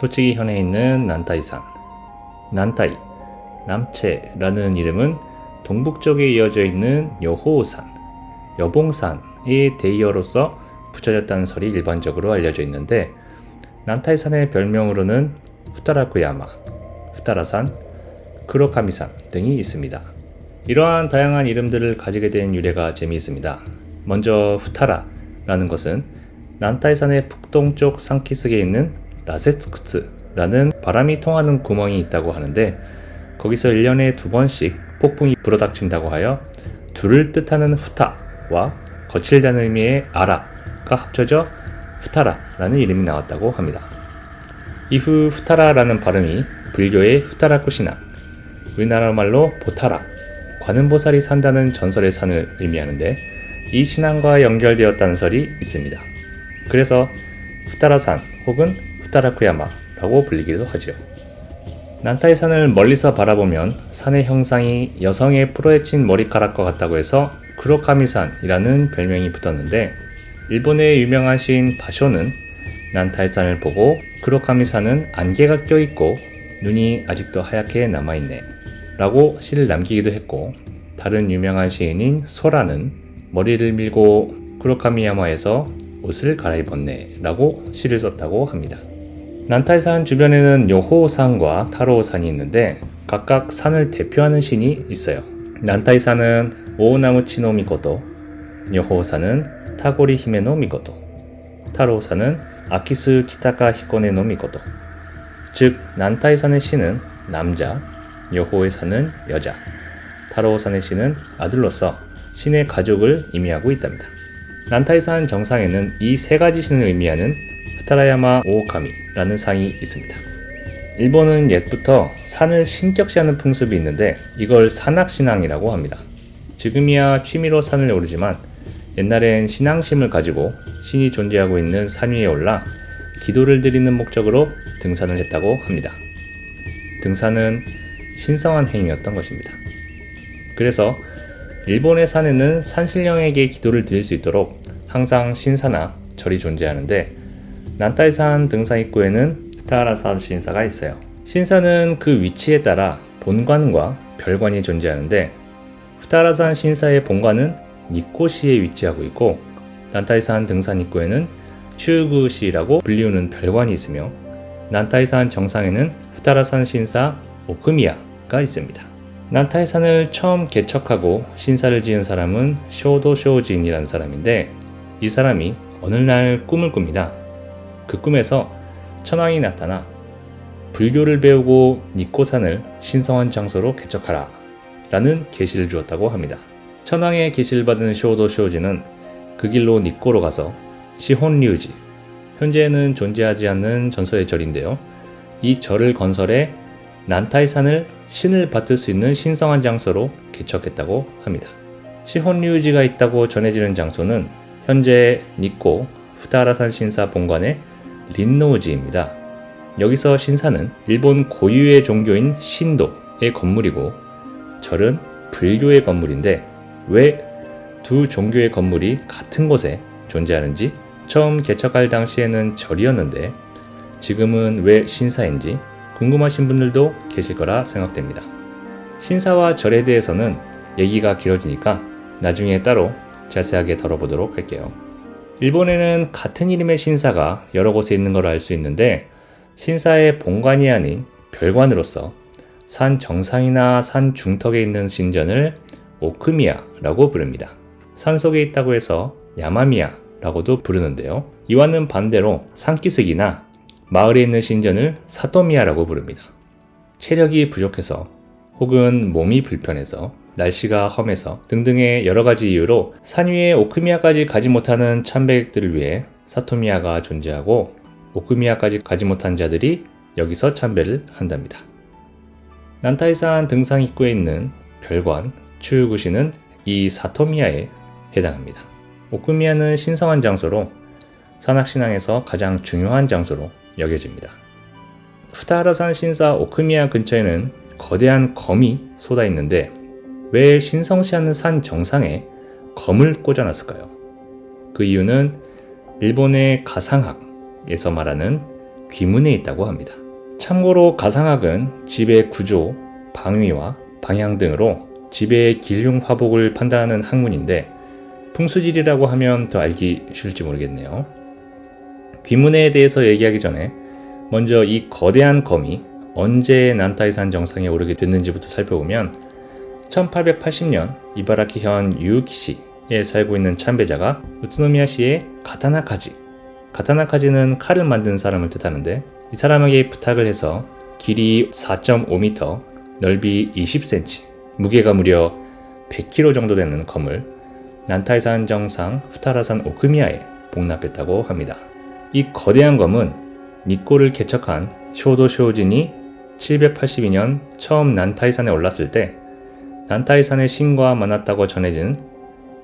栃木현에 있는 난타이산. 난타이, 남체라는 이름은 동북쪽에 이어져 있는 여호산, 여봉산의 대이어로서 붙여졌다는 설이 일반적으로 알려져 있는데 난타이산의 별명으로는 후타라쿠야마, 후타라산, 크로카미산 등이 있습니다. 이러한 다양한 이름들을 가지게 된 유래가 재미있습니다. 먼저 후타라라는 것은 난타이산의 북동쪽 산키스에 있는 라세츠쿠츠라는 바람이 통하는 구멍이 있다고 하는데 거기서 1년에 두 번씩 폭풍이 불어닥친다고 하여 둘을 뜻하는 후타와 거칠다는 의미의 아라가 합쳐져 후타라라는 이름이 나왔다고 합니다. 이후 후타라라는 발음이 불교의 후타라쿠시나, 우리나라 말로 보타라, 관음보살이 산다는 전설의 산을 의미하는데 이 신앙과 연결되었다는 설이 있습니다. 그래서 후타라산 혹은 후타라쿠야마라고 불리기도 하죠. 난타의 산을 멀리서 바라보면 산의 형상이 여성의 풀어헤친 머리카락과 같다고 해서 크로카미산이라는 별명이 붙었는데 일본의 유명한 시인 바쇼는 난타의 산을 보고 크로카미산은 안개가 껴있고 눈이 아직도 하얗게 남아있네 라고 시를 남기기도 했고 다른 유명한 시인인 소라는 머리를 밀고 크로카미야마에서 옷을 갈아입었네 라고 시를 썼다고 합니다. 난타이산 주변에는 요호산과 타로산이 있는데 각각 산을 대표하는 신이 있어요. 난타이산은 오나무치노 미코토, 요호산은 타고리 히메노 미코토, 타로산은 아키스 키타카 히코네노 미코토. 즉 난타이산의 신은 남자, 요호의 산은 여자, 타로산의 신은 아들로서 신의 가족을 의미하고 있답니다. 난타이산 정상에는 이 세 가지 신을 의미하는 후타라야마 오오카미라는 상이 있습니다. 일본은 옛부터 산을 신격시하는 풍습이 있는데 이걸 산악신앙이라고 합니다. 지금이야 취미로 산을 오르지만 옛날엔 신앙심을 가지고 신이 존재하고 있는 산 위에 올라 기도를 드리는 목적으로 등산을 했다고 합니다. 등산은 신성한 행위였던 것입니다. 그래서 일본의 산에는 산신령에게 기도를 드릴 수 있도록 항상 신사나 절이 존재하는데 난타이산 등산 입구에는 타라산 신사가 있어요. 신사는 그 위치에 따라 본관과 별관이 존재하는데 후타라산 신사의 본관은 니코시에 위치하고 있고 난타이산 등산 입구에는 추구시라고 불리우는 별관이 있으며 난타이산 정상에는 후타라산 신사 오크미야가 있습니다. 난타이산을 처음 개척하고 신사를 지은 사람은 쇼도 쇼진이라는 사람인데 이 사람이 어느 날 꿈을 꿉니다. 그 꿈에서 천왕이 나타나 불교를 배우고 니코산을 신성한 장소로 개척하라 라는 계시를 주었다고 합니다. 천왕의 계시를 받은 쇼도 쇼지는 그 길로 니코로 가서 시혼류지 현재는 존재하지 않는 전설의 절인데요. 이 절을 건설해 난타이산을 신을 받을 수 있는 신성한 장소로 개척했다고 합니다. 시혼류지가 있다고 전해지는 장소는 현재 니코 후다라산 신사 본관의 린노우지입니다. 여기서 신사는 일본 고유의 종교인 신도의 건물이고 절은 불교의 건물인데 왜 두 종교의 건물이 같은 곳에 존재하는지 처음 개척할 당시에는 절이었는데 지금은 왜 신사인지 궁금하신 분들도 계실 거라 생각됩니다. 신사와 절에 대해서는 얘기가 길어지니까 나중에 따로 자세하게 다뤄보도록 할게요. 일본에는 같은 이름의 신사가 여러 곳에 있는 걸 알 수 있는데 신사의 본관이 아닌 별관으로서 산 정상이나 산 중턱에 있는 신전을 오크미야라고 부릅니다. 산 속에 있다고 해서 야마미야라고도 부르는데요. 이와는 반대로 산기슭이나 마을에 있는 신전을 사토미야라고 부릅니다. 체력이 부족해서 혹은 몸이 불편해서 날씨가 험해서 등등의 여러 가지 이유로 산 위에 오크미야까지 가지 못하는 참배객들을 위해 사토미야가 존재하고 오크미야까지 가지 못한 자들이 여기서 참배를 한답니다. 난타이산 등상 입구에 있는 별관 추유구시는 이 사토미야에 해당합니다. 오크미야는 신성한 장소로 산악신앙에서 가장 중요한 장소로 여겨집니다. 후타하라산 신사 오크미야 근처에는 거대한 검이 쏟아 있는데 왜 신성시 하는 산 정상에 검을 꽂아놨을까요? 그 이유는 일본의 가상학에서 말하는 귀문에 있다고 합니다. 참고로 가상학은 집의 구조, 방위와 방향 등으로 집의 길흉 화복을 판단하는 학문인데 풍수질이라고 하면 더 알기 쉬울지 모르겠네요. 귀문에 대해서 얘기하기 전에 먼저 이 거대한 검이 언제 난타이산 정상에 오르게 됐는지부터 살펴보면 1880년 이바라키 현 유키시에 살고 있는 참배자가 우츠노미야시의 가타나카지 가타나카지는 칼을 만든 사람을 뜻하는데 이 사람에게 부탁을 해서 길이 4.5m, 넓이 20cm, 무게가 무려 100kg 정도 되는 검을 난타이산 정상 후타라산 오크미야에 복납했다고 합니다. 이 거대한 검은 니꼬를 개척한 쇼도 쇼진이 782년 처음 난타이산에 올랐을 때 난타이산의 신과 만났다고 전해진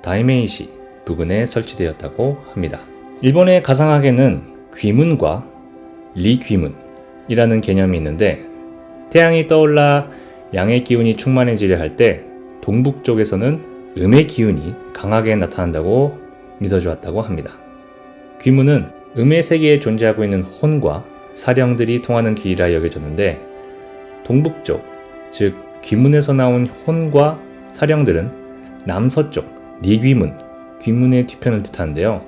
다이메이시 부근에 설치되었다고 합니다. 일본의 가상학에는 귀문과 리귀문이라는 개념이 있는데 태양이 떠올라 양의 기운이 충만해지려 할 때 동북 쪽에서는 음의 기운이 강하게 나타난다고 믿어져 왔다고 합니다. 귀문은 음의 세계에 존재하고 있는 혼과 사령들이 통하는 길이라 여겨졌는데 동북쪽, 즉 귀문에서 나온 혼과 사령들은 남서쪽 리귀문, 귀문의 뒤편을 뜻하는데요.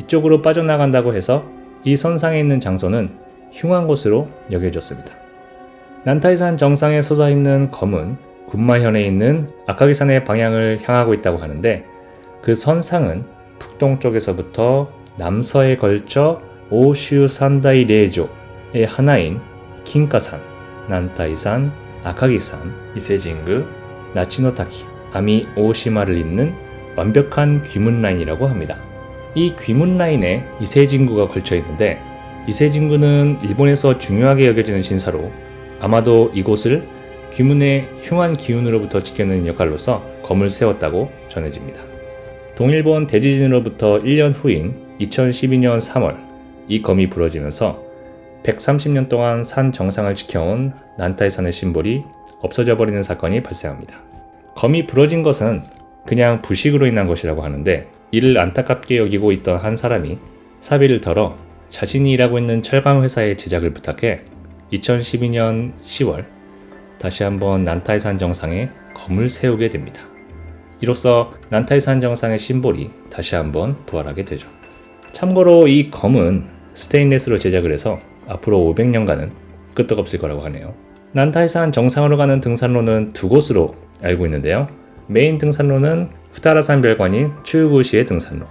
이쪽으로 빠져나간다고 해서 이 선상에 있는 장소는 흉한 곳으로 여겨졌습니다. 난타이산 정상에 솟아 있는 검은 군마현에 있는 아카기산의 방향을 향하고 있다고 하는데 그 선상은 북동쪽에서부터 남서에 걸쳐 오슈 산다이 레조의 하나인 킨카산, 난타이산, 아카기산, 이세징그, 나치노타키, 아미 오시마를 잇는 완벽한 귀문 라인이라고 합니다. 이 귀문 라인에 이세진구가 걸쳐 있는데 이세진구는 일본에서 중요하게 여겨지는 신사로 아마도 이곳을 귀문의 흉한 기운으로부터 지켜내는 역할로서 검을 세웠다고 전해집니다. 동일본 대지진으로부터 1년 후인 2012년 3월 이 검이 부러지면서 130년 동안 산 정상을 지켜온 난타이산의 심볼이 없어져 버리는 사건이 발생합니다. 검이 부러진 것은 그냥 부식으로 인한 것이라고 하는데 이를 안타깝게 여기고 있던 한 사람이 사비를 털어 자신이 일하고 있는 철강 회사에 제작을 부탁해 2012년 10월 다시 한번 난타이산 정상에 검을 세우게 됩니다. 이로써 난타이산 정상의 심볼이 다시 한번 부활하게 되죠. 참고로 이 검은 스테인레스로 제작을 해서 앞으로 500년간은 끄떡없을 거라고 하네요. 난타이산 정상으로 가는 등산로는 두 곳으로 알고 있는데요. 메인 등산로는 후타라산 별관인 추구시의 등산로,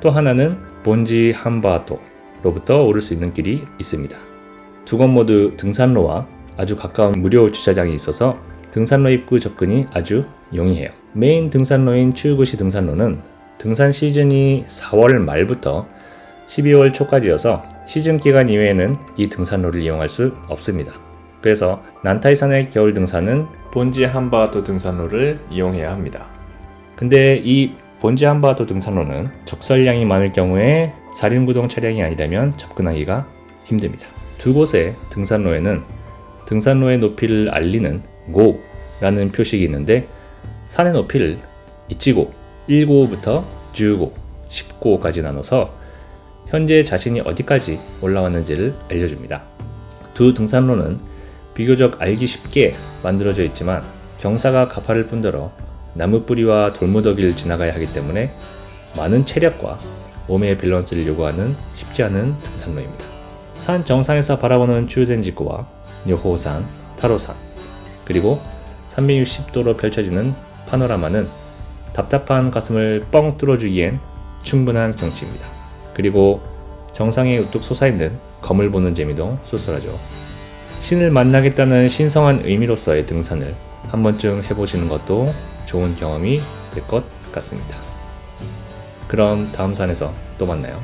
또 하나는 본지 한바토로부터 오를 수 있는 길이 있습니다. 두 곳 모두 등산로와 아주 가까운 무료 주차장이 있어서 등산로 입구 접근이 아주 용이해요. 메인 등산로인 추구시 등산로는 등산 시즌이 4월 말부터 12월 초까지여서 시즌 기간 이외에는 이 등산로를 이용할 수 없습니다. 그래서 난타이산의 겨울 등산은 본지 한바토 등산로를 이용해야 합니다. 근데 이 본지 한바토 등산로는 적설량이 많을 경우에 사륜구동 차량이 아니라면 접근하기가 힘듭니다. 두 곳의 등산로에는 등산로의 높이를 알리는 고라는 표식이 있는데 산의 높이를 이치고 1고부터 10고, 10고까지 나눠서 현재 자신이 어디까지 올라왔는지를 알려줍니다. 두 등산로는 비교적 알기 쉽게 만들어져 있지만 경사가 가파를 뿐더러 나무 뿌리와 돌무더기를 지나가야 하기 때문에 많은 체력과 몸의 밸런스를 요구하는 쉽지 않은 등산로입니다. 산 정상에서 바라보는 추zen지구와 요호산, 타로산, 그리고 360도로 펼쳐지는 파노라마는 답답한 가슴을 뻥 뚫어주기엔 충분한 경치입니다. 그리고 정상에 우뚝 솟아있는 검을 보는 재미도 쏠쏠하죠. 신을 만나겠다는 신성한 의미로서의 등산을 한 번쯤 해보시는 것도 좋은 경험이 될 것 같습니다. 그럼 다음 산에서 또 만나요.